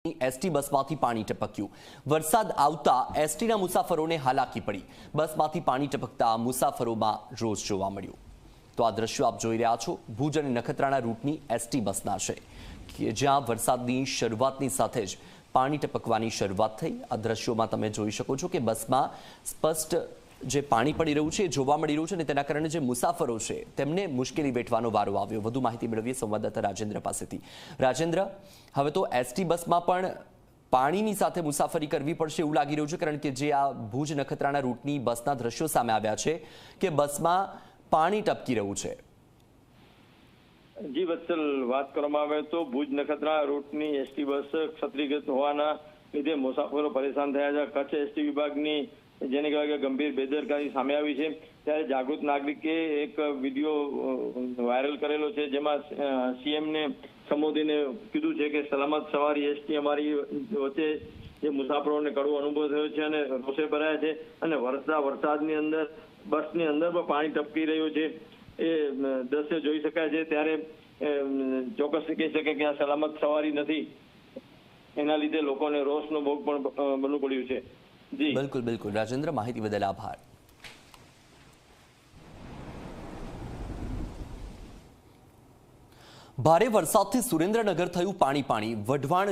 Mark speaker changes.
Speaker 1: ST બસમાંથી પાણી ટપક્યું. વરસાદ આવતા એસટીના મુસાફરોને હાલાકી પડી. બસમાંથી પાણી ટપકતા મુસાફરોમાં રોષ જોવા મળ્યો. તો આ દ્રશ્યો આપ જોઈ રહ્યા છો ભુજ અને નખત્રાણા રૂટની એસટી બસના છે. કે જ્યાં વરસાદની શરૂઆતની સાથે જ પાણી ટપકવાની શરૂઆત થઈ. આ દ્રશ્યોમાં તમે જોઈ શકો છો કે બસમાં સ્પષ્ટ જે પાણી પડી રહ્યું છે જોવા મળી રહ્યું છે અને તેના કારણે જે મુસાફરો છે, તેમને મુશ્કેલી વેઠવાનો વારો આવ્યો. વધુ માહિતી મેળવીએ સંવાદદાતા રાજેન્દ્ર પાસેથી. રાજેન્દ્ર, હવે તો એસટી બસમાં પણ પાણીની સાથે મુસાફરી કરવી પડશે એવું લાગી રહ્યું છે, કારણ કે જે આ ભુજ નખત્રાણા રૂટની બસના દ્રશ્યો સામે આવ્યા છે કે બસમાં પાણી ટપકી રહ્યું છે.
Speaker 2: જી વત્સલ વાત કરવામાં આવે તો ભુજ નખત્રા રૂટની એસટી બસ ક્ષત્રિગત હોવાના લીધે મુસાફરો પરેશાન થયા છે. કચ્છ એસટી વિભાગની જેને કહેવાય કે ગંભીર બેદરકારી સામે આવી છે. ત્યારે જાગૃત નાગરિકે એક વીડિયો વાયરલ કરેલો છે, જેમાં સીએમને સંબોધીને કીધું છે કે સલામત સવારી એસટી અમારી વચ્ચે જે મુસાફરોને કડવો અનુભવ થયો છે અને રોષે ભરાયા છે અને વરસતા વરસાદની અંદર, બસની અંદર પણ પાણી ટપકી રહ્યું છે. એ દ્રશ્ય જોઈ શકાય છે. ત્યારે ચોક્કસ કહી શકે કે આ સલામત સવારી નથી. એના લીધે લોકોને રોષનો ભોગ પણ બનવું પડ્યું છે.
Speaker 1: બિલકુલ બિલકુલ. રાજેન્દ્ર માહિતી બદલ આભાર. ભારે વરસાદથી સુરેન્દ્રનગર થયું પાણી પાણી. વઢવાણ